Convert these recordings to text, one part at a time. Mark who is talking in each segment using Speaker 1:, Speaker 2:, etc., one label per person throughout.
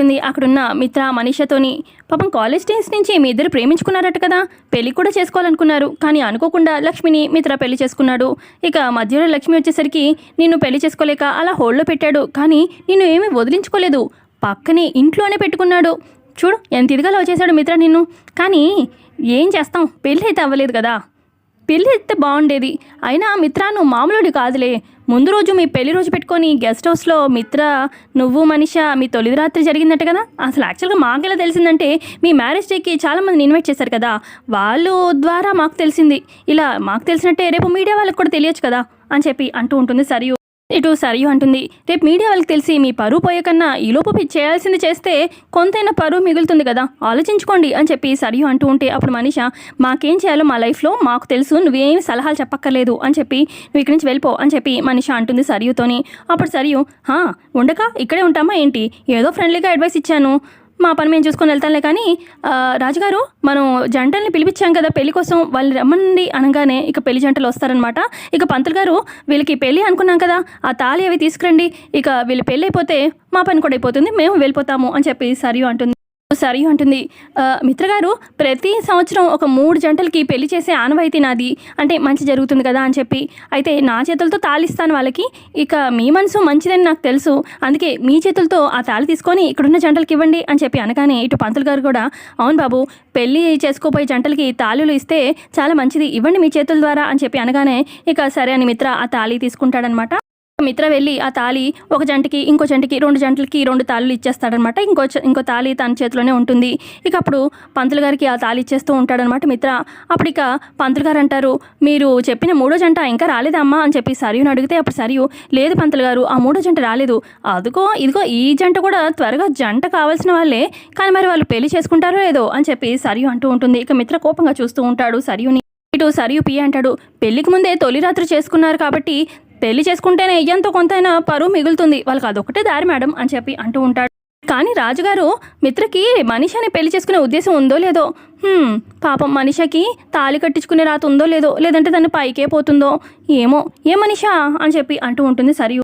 Speaker 1: ఉంటుంది. అక్కడున్న మిత్ర మనీషతోని పాపం కాలేజ్ డేస్ నుంచి మీ ఇద్దరు ప్రేమించుకున్నారట కదా. పెళ్ళి కూడా చేసుకోవాలనుకున్నారు. కానీ అనుకోకుండా లక్ష్మిని మిత్ర పెళ్ళి చేసుకున్నాడు. ఇక మధ్యలో లక్ష్మి వచ్చేసరికి నిన్ను పెళ్ళి చేసుకోలేక అలా హోల్డ్లో పెట్టాడు. కానీ నిన్ను ఏమీ వదిలించుకోలేదు. పక్కనే ఇంట్లోనే పెట్టుకున్నాడు. చూడు ఎంత ఇదిగా లవ్ చేశాడు మిత్ర నిన్ను. కానీ ఏం చేస్తాం? పెళ్ళి అయితే అవ్వలేదు కదా. పెళ్ళి అయితే బాగుండేది. అయినా మిత్ర నువ్వు మామూలుడి కాదులే. ముందు రోజు మీ పెళ్ళి రోజు పెట్టుకొని గెస్ట్ హౌస్లో మిత్ర నువ్వు మనిష మీ తొలి రాత్రి జరిగిందట కదా? అసలు యాక్చువల్గా మాకెలా తెలిసిందంటే మీ మ్యారేజ్ డేకి చాలా మందిని ఇన్వైట్ చేశారు కదా? వాళ్ళు ద్వారా మాకు తెలిసింది. ఇలా మాకు తెలిసినట్టే రేపు మీడియా వాళ్ళకి కూడా తెలియచ్చు కదా? అని చెప్పి అంటూ ఉంటుంది సరియు. ఇటు సరియు అంటుంది రేపు మీడియా వాళ్ళకి తెలిసి మీ పరువు పోయేకన్నా ఈలోపు మీరు చేయాల్సింది చేస్తే కొంతైనా పరువు మిగులుతుంది కదా ఆలోచించుకోండి అని చెప్పి సరియు అంటూ ఉంటే అప్పుడు మనిష మాకేం చేయాలో మా లైఫ్లో మాకు తెలుసు నువ్వేమి సలహాలు చెప్పక్కర్లేదు అని చెప్పి నువ్వు ఇక్కడి నుంచి వెళ్ళిపో అని చెప్పి మనిష అంటుంది సరియుతోని. అప్పుడు సరియు హా ఉండక ఇక్కడే ఉంటామా ఏంటి? ఏదో ఫ్రెండ్లీగా అడ్వైస్ ఇచ్చాను. మా పని మేము చూసుకొని వెళ్తాంలే కానీ రాజుగారు మనం జంటల్ని పిలిపించాం కదా పెళ్ళి కోసం వాళ్ళు రమ్మండి అనగానే ఇక పెళ్ళి జంటలు వస్తారనమాట ఇక పంతులు గారు వీళ్ళకి పెళ్ళి అనుకున్నాం కదా ఆ తాళి అవి తీసుకురండి. ఇక వీళ్ళు పెళ్ళి అయిపోతే మా పని కూడా అయిపోతుంది మేము వెళ్ళిపోతాము అని చెప్పి సరియు అంటుంది. సరి అంటుంది మిత్రగారు ప్రతి సంవత్సరం ఒక మూడు జంటలకి పెళ్ళి చేసే ఆనవాయితీ నాది. అంటే మంచి జరుగుతుంది కదా అని చెప్పి. అయితే నా చేతులతో తాళిస్తాను వాళ్ళకి. ఇక మీ మనసు మంచిదని నాకు తెలుసు. అందుకే మీ చేతులతో ఆ తాళి తీసుకొని ఇక్కడున్న జంటలకి ఇవ్వండి అని చెప్పి అనగానే ఇటు పంతులు గారు కూడా అవును బాబు పెళ్ళి చేసుకోపోయే జంటలకి తాళులు ఇస్తే చాలా మంచిది. ఇవ్వండి మీ చేతుల ద్వారా అని చెప్పి అనగానే ఇక సరే అని మిత్ర ఆ తాళి తీసుకుంటాడనమాట. మిత్ర వెళ్ళి ఆ తాళి ఒక జంటకి ఇంకో జంటకి రెండు జంటలకి రెండు తాళులు ఇచ్చేస్తాడనమాట. ఇంకో ఇంకో తాళి తన చేతిలోనే ఉంటుంది. ఇక అప్పుడు పంతులు గారికి ఆ తాళి ఇచ్చేస్తూ ఉంటాడనమాట మిత్ర. అప్పుడు ఇక పంతులు గారు అంటారు మీరు చెప్పిన మూడో జంట ఇంకా రాలేదమ్మా అని చెప్పి సరియుని అడిగితే అప్పుడు సరియు లేదు పంతులు గారు ఆ మూడో జంట రాలేదు. అదిగో ఇదిగో ఈ జంట కూడా త్వరగా జంట కావాల్సిన వాళ్ళే. కానీ మరి వాళ్ళు పెళ్ళి చేసుకుంటారో లేదో అని చెప్పి సరియు అంటూ ఉంటుంది. ఇక మిత్ర కోపంగా చూస్తూ ఉంటాడు సరియుని. ఇటు సరియు పి అంటాడు పెళ్ళికి ముందే తొలి రాత్రి చేసుకున్నారు కాబట్టి పెళ్ళి చేసుకుంటేనే ఎంతో కొంతైనా పరువు మిగులుతుంది. వాళ్ళకి అదొకటే దారి మేడం అని చెప్పి అంటూ ఉంటాడు. కానీ రాజుగారు మిత్రకి మనిషిని పెళ్ళి చేసుకునే ఉద్దేశం ఉందో లేదో? పాపం మనిషికి తాళి కట్టించుకునే రాత ఉందో లేదో? లేదంటే దాన్ని పైకే పోతుందో? ఏమో ఏ మనిషా అని చెప్పి అంటూ ఉంటుంది సరియు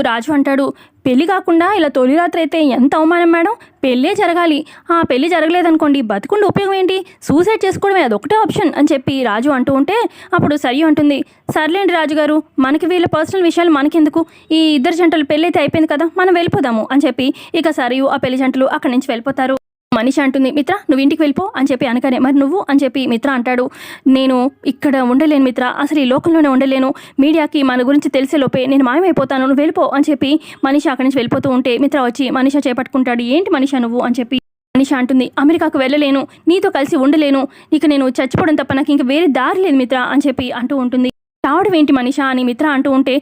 Speaker 1: రాజు అంటాడు పెళ్ళి కాకుండా ఇలా తొలి రాత్రి అయితే ఎంత అవమానం మేడం? పెళ్ళే జరగాలి. ఆ పెళ్ళి జరగలేదనుకోండి బతుకుండా ఉపయోగం ఏంటి? సూసైడ్ చేసుకోవడమే అదొకటే ఆప్షన్ అని చెప్పి రాజు అంటూ ఉంటే అప్పుడు సరి అంటుంది సర్లేండి రాజుగారు మనకి వీళ్ళ పర్సనల్ విషయాలు మనకెందుకు? ఈ ఇద్దరు జంటలు పెళ్ళైతే అయిపోయింది కదా మనం వెళ్ళిపోదాము అని చెప్పి ఇక సరియు ఆ పెళ్ళి జంటలు అక్కడి నుంచి వెళ్ళిపోతారు. మనిషి అంటుంది మిత్ర నువ్వు ఇంటికి వెళ్ళిపో అని చెప్పి అనగానే మరి నువ్వు? అని చెప్పి మిత్ర అంటాడు నేను ఇక్కడ ఉండలేను మిత్ర అసలు ఈ లోకంలోనే ఉండలేను. మీడియాకి మన గురించి తెలిసే లోపే నేను మాయమైపోతాను నువ్వు వెళ్ళిపో అని చెప్పి మనిషి అక్కడి నుంచి వెళ్ళిపోతూ ఉంటే మిత్ర వచ్చి మనిషి చేపట్టుకుంటాడు ఏంటి మనిషి నువ్వు? అని చెప్పి మనిషి అంటుంది అమెరికాకు వెళ్ళలేను నీతో కలిసి ఉండలేను ఇక నేను చచ్చిపోవడం తప్ప నాకు ఇంక వేరే దారి లేదు మిత్ర అని చెప్పి అంటూ ఉంటుంది. రావడం ఏంటి మనిష అని మిత్ర అంటూ ఉంటే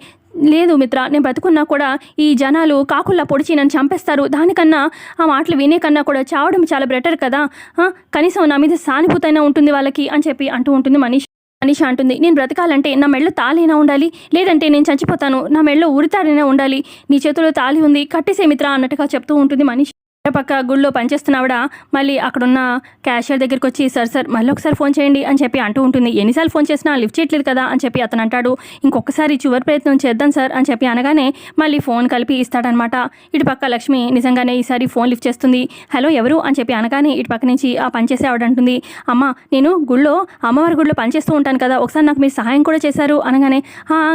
Speaker 1: లేదు మిత్ర నేను బ్రతుకున్నా కూడా ఈ జనాలు కాకుల్లా పొడిచి నన్ను చంపేస్తారు. దానికన్నా ఆ మాటలు వినే కన్నా కూడా చావడం చాలా బెటర్ కదా. కనీసం నా మీద సానుభూతైనా ఉంటుంది వాళ్ళకి అని చెప్పి అంటూ ఉంటుంది మనీష్. మనీష అంటుంది నేను బ్రతకాలంటే నా మెళ్ళో తాళైనా ఉండాలి లేదంటే నేను చచ్చిపోతాను. నా మెళ్ళో ఉరితాడైనా ఉండాలి. నీ చేతిలో తాళి ఉంది కట్టేసే మిత్ర అన్నట్టుగా చెప్తూ ఉంటుంది మనీష్. పక్క గుళ్ళో పనిచేస్తున్నావిడ మళ్ళీ అక్కడున్న క్యాషియర్ దగ్గరికి వచ్చి సార్ సార్ మళ్ళీ ఒకసారి ఫోన్ చేయండి అని చెప్పి అంటూ ఉంటుంది. ఎన్నిసార్లు ఫోన్ చేసినా లిఫ్ట్ చేయట్లేదు కదా అని చెప్పి అతను అంటాడు. ఇంకొకసారి చివరి ప్రయత్నం చేద్దాం సార్ అని చెప్పి అనగానే మళ్ళీ ఫోన్ కలిపి ఇస్తాడనమాట. ఇటు పక్క లక్ష్మి నిజంగానే ఈసారి ఫోన్ లిఫ్ట్ చేస్తుంది. హలో ఎవరు? అని చెప్పి అనగానే ఇటు పక్క నుంచి ఆ పనిచేసే ఆవిడ అంటుంది. అమ్మ నేను గుళ్ళో అమ్మవారి గుళ్ళో పనిచేస్తూ ఉంటాను కదా ఒకసారి నాకు మీరు సహాయం కూడా చేశారు అనగానే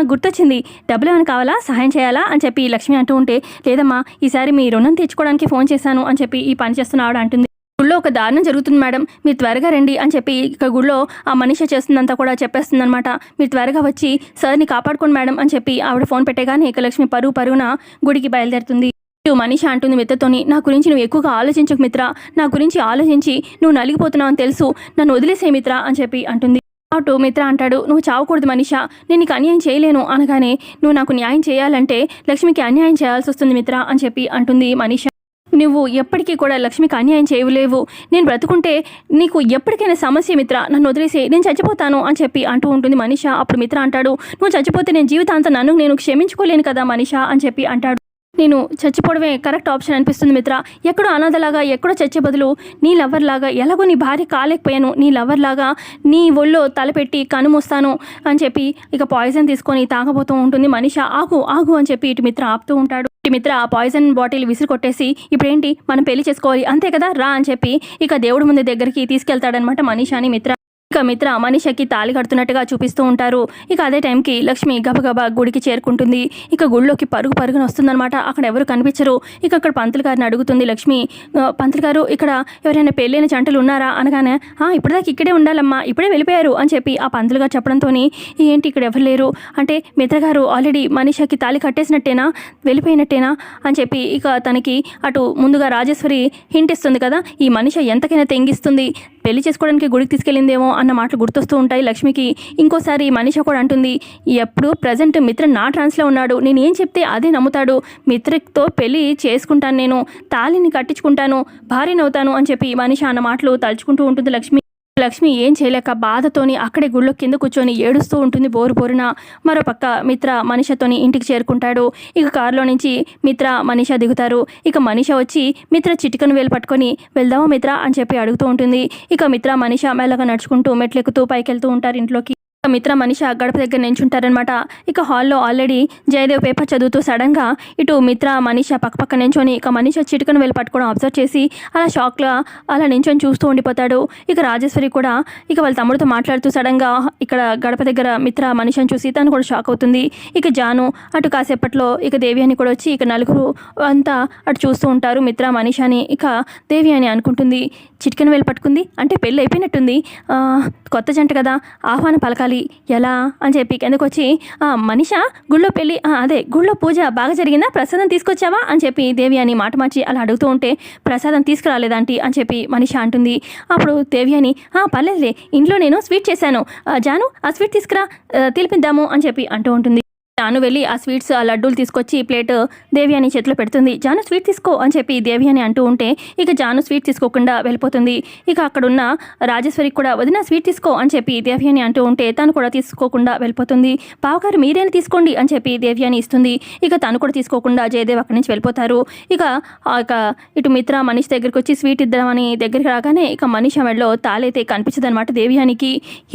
Speaker 1: గుర్తొచ్చింది. డబ్బులు ఏమైనా కావాలా? సహాయం చేయాలా? అని చెప్పి లక్ష్మి అంటూ ఉంటే లేదమ్మా ఈసారి మీ రుణం తెచ్చుకోవడానికి ఫోన్ చేశాను. అని చెప్పి ఈ పని చేస్తున్న ఆవిడ అంటుంది. గుళ్ళో ఒక దారుణం జరుగుతుంది మేడం. మీరు త్వరగా రండి అని చెప్పి ఇక గుళ్ళో ఆ మనిషి చేస్తుందంతా కూడా చెప్పేస్తుంది అనమాట మీరు త్వరగా వచ్చి సార్ని కాపాడుకోండి మేడం అని చెప్పి ఆవిడ ఫోన్ పెట్టేగానే ఇక లక్ష్మి పరుగు పరుగున గుడికి బయలుదేరుతుంది. ఇటు మనిషి అంటుంది మిత్రతోని నా గురించి నువ్వు ఎక్కువగా ఆలోచించకు మిత్ర. నా గురించి ఆలోచించి నువ్వు నలిగిపోతున్నావు అని తెలుసు. నన్ను వదిలేసే మిత్ర అని చెప్పి అంటుంది. అటు మిత్ర అంటాడు. నువ్వు చావకూడదు మనిష. నేను నీకు అన్యాయం చేయలేను అనగానే నువ్వు నాకు న్యాయం చేయాలంటే లక్ష్మికి అన్యాయం చేయాల్సి వస్తుంది మిత్ర అని చెప్పి అంటుంది మనిష. నువ్వు ఎప్పటికీ కూడా లక్ష్మికి అన్యాయం చేయలేవు. నేను బ్రతుకుంటే నీకు ఎప్పటికైనా సమస్య మిత్ర నన్ను వదిలేసి నేను చచ్చిపోతాను అని చెప్పి అంటూ ఉంటుంది మనిష. అప్పుడు మిత్ర అంటాడు నువ్వు చచ్చిపోతే నేను జీవితాంతం నన్ను నేను క్షమించుకోలేను కదా మనిష అని చెప్పి అంటాడు. నేను చచ్చిపోవడమే కరెక్ట్ ఆప్షన్ అనిపిస్తుంది మిత్ర. ఎక్కడో అనాథలాగా ఎక్కడో చచ్చే బదులు నీ లవర్ లాగా ఎలాగో నీ భార్య కాలేకపోయాను నీ లవర్ లాగా నీ ఒళ్ళో తలపెట్టి కనుమూస్తాను అని చెప్పి ఇక పాయిజన్ తీసుకొని తాగబోతూ ఉంటుంది మనిష. ఆగు ఆగు అని చెప్పి ఇటు మిత్ర ఆపుతూ ఉంటాడు. మిత్ర ఆ పాయిజన్ బాటిల్ విసిరి కొట్టేసి ఇప్పుడేంటి? మనం పెళ్ళి చేసుకోవాలి. అంతే కదా? రా అని చెప్పి ఇక దేవుడి ముందు దగ్గరికి తీసుకెళ్తాడనమాట మనీషాని మిత్ర. ఇక మిత్ర మనీషకి తాళి కడుతున్నట్టుగా చూపిస్తూ ఉంటారు. ఇక అదే టైంకి లక్ష్మి గబగబా గుడికి చేరుకుంటుంది. ఇక గుడిలోకి పరుగు పరుగున వస్తుందన్నమాట. అక్కడ ఎవరు కనిపించరు. ఇక అక్కడ పంతులు గారిని అడుగుతుంది లక్ష్మి పంతులు గారు ఇక్కడ ఎవరైనా పెళ్ళైన జంటలు ఉన్నారా? అనగానే "ఆ, ఇప్పటిదాకా ఇక్కడే ఉండాలమ్మా ఇప్పుడే వెళ్ళిపోయారు. అని చెప్పి ఆ పంతులు గారు చెప్పడంతో ఏంటి ఇక్కడ ఎవరు లేరు? అంటే మిత్ర గారు ఆల్రెడీ మనీషకి తాళి కట్టేసినట్టేనా? వెళ్ళిపోయినట్టేనా? అని చెప్పి ఇక తనకి అటు ముందుగా రాజేశ్వరి హింట్ ఇస్తుంది కదా ఈ మనిషి ఎంతకైనా తెంగిస్తుంది. పెళ్ళి చేసుకోవడానికి గుడికి తీసుకెళ్ళిందేమో అన్న మాటలు గుర్తొస్తూ ఉంటాయి. లక్ష్మికి ఇంకోసారి మనిషి కూడా అంటుంది ఎప్పుడు ప్రజెంట్ మిత్ర నా ట్రాన్స్లో ఉన్నాడు. నేను ఏం చెప్తే అదే నమ్ముతాడు. మిత్రతో పెళ్ళి చేసుకుంటాను నేను తాళిని కట్టించుకుంటాను భార్యనవుతాను అని చెప్పి మనిషి అన్న మాటలు తలుచుకుంటూ ఉంటుంది లక్ష్మి. లక్ష్మి ఏం చేయలేక బాధతోని అక్కడే గుళ్ళో కింద కూర్చొని ఏడుస్తూ ఉంటుంది బోరు బోరున. మరోపక్క మిత్ర మనిషతోని ఇంటికి చేరుకుంటాడు. ఇక కారులో నుంచి మిత్ర మనిష దిగుతారు. ఇక మనిష వచ్చి మిత్ర చిటికను వేలు పట్టుకొని వెళ్దామా మిత్ర? అని చెప్పి అడుగుతూ ఉంటుంది. ఇక మిత్ర మనిష మెల్లగా నడుచుకుంటూ మెట్లెక్కుతూ పైకి వెళ్తూ ఉంటారు ఇంట్లోకి. మిత్ర మనిష గడప దగ్గర నించుంటారనమాట ఇక హాల్లో ఆల్రెడీ జయదేవ్ పేపర్ చదువుతూ సడన్గా ఇటు మిత్ర మనీష పక్కపక్క నించొని ఇక మనిషి చిటికను వెళ్ళి పట్టుకోవడం అబ్జర్వ్ చేసి అలా షాక్లో అలా నించొని చూస్తూ ఉండిపోతాడు. ఇక రాజేశ్వరి కూడా ఇక వాళ్ళ తమ్ముడితో మాట్లాడుతూ సడన్గా ఇక్కడ గడప దగ్గర మిత్ర మనిషిని చూసి తను కూడా షాక్ అవుతుంది. ఇక జాను అటు కాసేపట్లో ఇక దేవి అని కూడా వచ్చి ఇక నలుగురు అంతా అటు చూస్తూ ఉంటారు మిత్ర మనిషి అని. ఇక దేవి అని అనుకుంటుంది. చిటికెను వేలు పట్టుకుంది. అంటే పెళ్ళి అయిపోయినట్టుంది. ఆ, కొత్త జంట కదా. ఆహ్వానం పలకాలి. ఎలా? అని చెప్పి కిందకు వచ్చి మనిష గుళ్ళో పెళ్ళి అదే గుళ్ళో పూజ బాగా జరిగిందా? ప్రసాదం తీసుకొచ్చావా? అని చెప్పి దేవి అని మాట మార్చి అలా అడుగుతూ ఉంటే ప్రసాదం తీసుకురాలేదంటి అని చెప్పి మనిష అంటుంది. అప్పుడు దేవి అని పర్లేదులే ఇంట్లో నేను స్వీట్ చేశాను. జాను ఆ స్వీట్ తీసుకురా తెలిపిద్దాము అని చెప్పి అంటూ ఉంటుంది. తాను వెళ్ళి ఆ స్వీట్స్ ఆ లడ్డూలు తీసుకొచ్చి ప్లేట్ దేవి అని చేతిలో పెడుతుంది. జాను స్వీట్ తీసుకో అని చెప్పి దేవి అని అంటూ ఉంటే ఇక జాను స్వీట్ తీసుకోకుండా వెళ్ళిపోతుంది. ఇక అక్కడున్న రాజేశ్వరికి కూడా వదిన స్వీట్ తీసుకో అని చెప్పి దేవి అని అంటూ ఉంటే తను కూడా తీసుకోకుండా వెళ్ళిపోతుంది. బావగారు మీరేనా తీసుకోండి అని చెప్పి దేవి అని ఇస్తుంది. ఇక తను కూడా తీసుకోకుండా జయదేవ్ అక్కడి నుంచి వెళ్ళిపోతారు. ఇక ఇక ఇటు మిత్ర మనీష్ దగ్గరికి వచ్చి స్వీట్ ఇద్దామని దగ్గరికి రాగానే ఇక మనీష్ మెడలో తాళైతే కనిపించదనమాట దేవ్యానికి.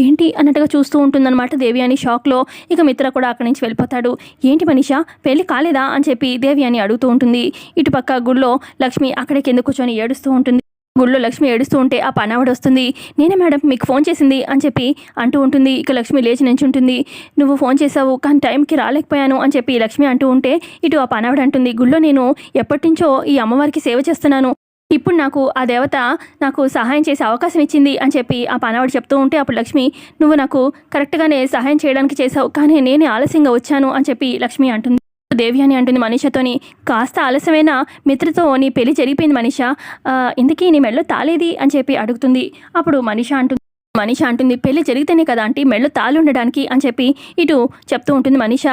Speaker 1: ఏంటి? అన్నట్టుగా చూస్తూ ఉంటుందన్నమాట దేవియాని షాక్లో. ఇక మిత్ర కూడా అక్కడి నుంచి మాట్లాడతాడు. ఏంటి మనిష? పెళ్ళి కాలేదా? అని చెప్పి దేవి అని అడుగుతూ ఉంటుంది. ఇటుపక్క గుళ్ళో లక్ష్మి అక్కడే కింద కూర్చొని ఏడుస్తూ ఉంటుంది. గుళ్ళో లక్ష్మి ఏడుస్తూ ఉంటే ఆ పనావిడ వస్తుంది. నేనే మేడం మీకు ఫోన్ చేసింది అని చెప్పి అంటూ ఉంటుంది. ఇక లక్ష్మి లేచి నించుంటుంది నువ్వు ఫోన్ చేసావు కానీ టైంకి రాలేకపోయాను అని చెప్పి లక్ష్మి అంటూ ఉంటే ఇటు ఆ పనావిడ అంటుంది. గుళ్ళో నేను ఎప్పటి నుంచో ఈ అమ్మవారికి సేవ చేస్తున్నాను. ఇప్పుడు నాకు ఆ దేవత నాకు సహాయం చేసే అవకాశం ఇచ్చింది అని చెప్పి ఆ పనవాడు చెప్తూ ఉంటే అప్పుడు లక్ష్మి నువ్వు నాకు కరెక్ట్గానే సహాయం చేయడానికి చేసావు కానీ నేనే ఆలస్యంగా వచ్చాను అని చెప్పి లక్ష్మి అంటుంది. దేవి అని అంటుంది మనీషతోని కాస్త ఆలస్యమైన మిత్రతో నీ పెళ్ళి జరిగిపోయింది మనీష ఇందుకీ నీ మెడలో తాలేది అని చెప్పి అడుగుతుంది. అప్పుడు మనీష అంటుంది మనీష అంటుంది పెళ్ళి జరిగితేనే కదా అంటే మెళ్ళు తాళి ఉండడానికి అని చెప్పి ఇటు చెప్తూ ఉంటుంది మనీష.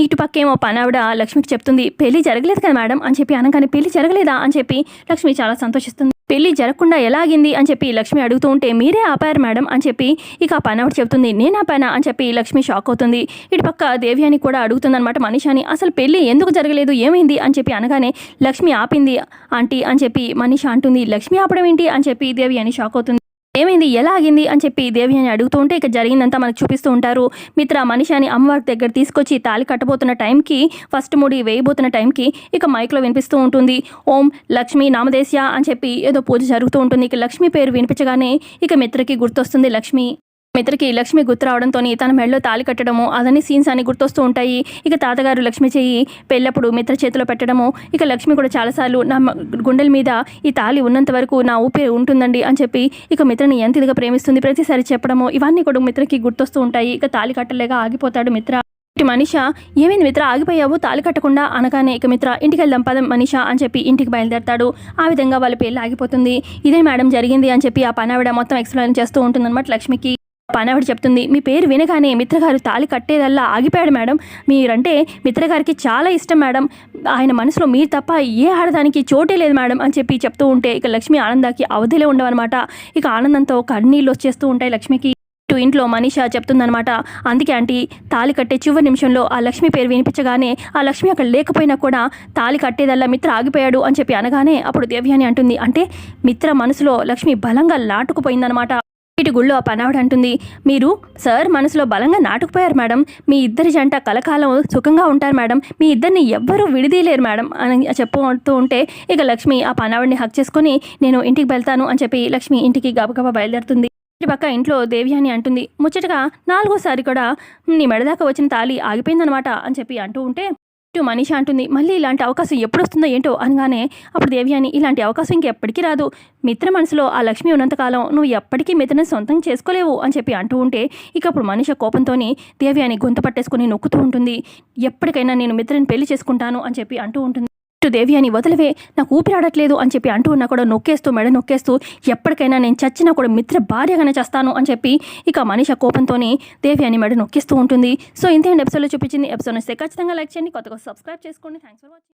Speaker 1: ఇటు పక్కేమో పనావిడ లక్ష్మికి చెప్తుంది పెళ్ళి జరగలేదు కదా మేడం అని చెప్పి అనగానే పెళ్ళి జరగలేదా అని చెప్పి లక్ష్మి చాలా సంతోషిస్తుంది. పెళ్ళి జరగకుండా ఎలాగింది అని చెప్పి లక్ష్మి అడుగుతూ ఉంటే మీరే ఆపారు మేడం అని చెప్పి ఇక ఆ పనావిడ చెప్తుంది నేను ఆపానా అని చెప్పి లక్ష్మి షాక్ అవుతుంది. ఇటు పక్క దేవి అని కూడా అడుగుతుంది అనమాట మనీషాని అసలు పెళ్ళి ఎందుకు జరగలేదు ఏమైంది అని చెప్పి అనగానే లక్ష్మి ఆపింది ఆంటీ అని చెప్పి మనీష అంటుంది లక్ష్మి ఆపడం ఏంటి అని చెప్పి దేవి అని షాక్ అవుతుంది. ఏమైంది? ఎలా ఆగింది? అని చెప్పి దేవి అని అడుగుతూ ఉంటే ఇక జరిగిందంతా మనకు చూపిస్తూ ఉంటారు. మిత్ర మనిషి అని అమ్మవారి దగ్గర తీసుకొచ్చి తాళి కట్టబోతున్న టైంకి ఫస్ట్ ముడి వేయబోతున్న టైంకి ఇక మైక్లో వినిపిస్తూ ఉంటుంది. ఓం లక్ష్మి నామదేశ్య అని చెప్పి ఏదో పూజ జరుగుతూ ఉంటుంది. ఇక లక్ష్మి పేరు వినిపించగానే ఇక మిత్రకి గుర్తొస్తుంది లక్ష్మి. మిత్రకి లక్ష్మి గుర్తు రావడంతో తన మెడలో తాళి కట్టడము అదని సీన్స్ అని గుర్తొస్తూ ఉంటాయి. ఇక తాతగారు లక్ష్మి చెయ్యి పెళ్ళప్పుడు మిత్ర చేతిలో పెట్టడము ఇక లక్ష్మి కూడా చాలాసార్లు నా గుండెల మీద ఈ తాళి ఉన్నంత వరకు నా ఊపిరి ఉంటుందండి అని చెప్పి ఇక మిత్రని ఎంత ఇదిగా ప్రేమిస్తుంది ప్రతిసారి చెప్పడము ఇవన్నీ కూడా మిత్రకి గుర్తొస్తూ ఉంటాయి. ఇక తాళి కట్టలేక ఆగిపోతాడు మిత్ర. ఇటు మనిష? ఏమైంది మిత్ర? ఆగిపోయావు? తాళి కట్టకుండా అనగానే ఇక మిత్ర ఇంటికి వెళ్దాం పదం మనిష అని చెప్పి ఇంటికి బయలుదేరతాడు. ఆ విధంగా వాళ్ళ పెళ్ళి ఆగిపోతుంది. ఇదే మేడం జరిగింది అని చెప్పి ఆ పనావిడ మొత్తం ఎక్స్ప్లెయిన్ చేస్తూ ఉంటుందన్నమాట లక్ష్మికి. పనావిడ చెప్తుంది మీ పేరు వినగానే మిత్రగారు తాళి కట్టేదల్లా ఆగిపోయాడు మేడం. మీరంటే మిత్రగారికి చాలా ఇష్టం మేడం. ఆయన మనసులో మీరు తప్ప ఏ ఆడదానికి చోటే లేదు మేడం అని చెప్పి చెప్తూ ఉంటే ఇక లక్ష్మి ఆనందానికి అవధిలే ఉండవన్నమాట. ఇక ఆనందంతో కన్నీళ్ళు వచ్చేస్తూ ఉంటాయి లక్ష్మికి. ఇటు ఇంట్లో మనీషా చెప్తుందనమాట అందుకే ఆంటీ తాళి కట్టే చివరి నిమిషంలో ఆ లక్ష్మి పేరు వినిపించగానే ఆ లక్ష్మి అక్కడ లేకపోయినా కూడా తాళి కట్టేదల్లా మిత్ర ఆగిపోయాడు అని చెప్పి అనగానే అప్పుడు దేవ్యాని అంటుంది. అంటే మిత్ర మనసులో లక్ష్మి బలంగా లాటుకుపోయిందనమాట ఇటు గుళ్ళో ఆ పనావిడ అంటుంది మీరు సార్ మనసులో బలంగా నాటుకుపోయారు మేడం. మీ ఇద్దరి జంట కలకాలం సుఖంగా ఉంటారు మేడం. మీ ఇద్దరిని ఎవ్వరూ విడిదీయలేరు మేడం అని చెప్పుతూ ఉంటే ఇక లక్ష్మి ఆ పనావిడిని హక్ చేసుకొని నేను ఇంటికి వెళ్తాను అని చెప్పి లక్ష్మి ఇంటికి గబగబా బయలుదేరుతుంది. ఇటు పక్క ఇంట్లో దేవి అని అంటుంది ముచ్చటగా నాలుగోసారి కూడా నీ మెడదాకా వచ్చిన తాళి ఆగిపోయిందనమాట అని చెప్పి అంటూ ఉంటే ఇటు మనీష అంటుంది మళ్ళీ ఇలాంటి అవకాశం ఎప్పుడు వస్తుందో ఏంటో? అనగానే అప్పుడు దేవ్యాని ఇలాంటి అవకాశం ఇంకెప్పటికీ రాదు. మిత్ర మనసులో ఆ లక్ష్మి ఉన్నంతకాలం నువ్వు ఎప్పటికీ మిత్రని సొంతం చేసుకోలేవు అని చెప్పి అంటూ ఉంటే ఇక అప్పుడు మనిష కోపంతోని దేవ్యాని గొంతు పట్టేసుకుని నొక్కుతూ ఉంటుంది. ఎప్పటికైనా నేను మిత్రని పెళ్ళి చేసుకుంటాను అని చెప్పి అంటూ ఉంటుంది. ఇటు దేవి అని వదిలివే నాకు ఊపిరాడట్లేదు అని చెప్పి అంటూ ఉన్నా కూడా నొక్కేస్తూ మెడ నొక్కేస్తూ ఎప్పటికైనా నేను చచ్చినా కూడా మిత్ర భార్యగానే చేస్తాను అని చెప్పి ఇక మనిష కోపంతోని దేవి అని మెడ నొక్కిస్తూ ఉంటుంది. సో ఇంతే ఎపిసోడ్లో చూపించింది? ఎపిసోడ్ వస్తే ఖచ్చితంగా లైక్ చేయండి. కొత్తగా సబ్స్క్రైబ్ చేసుకోండి. Thanks for watching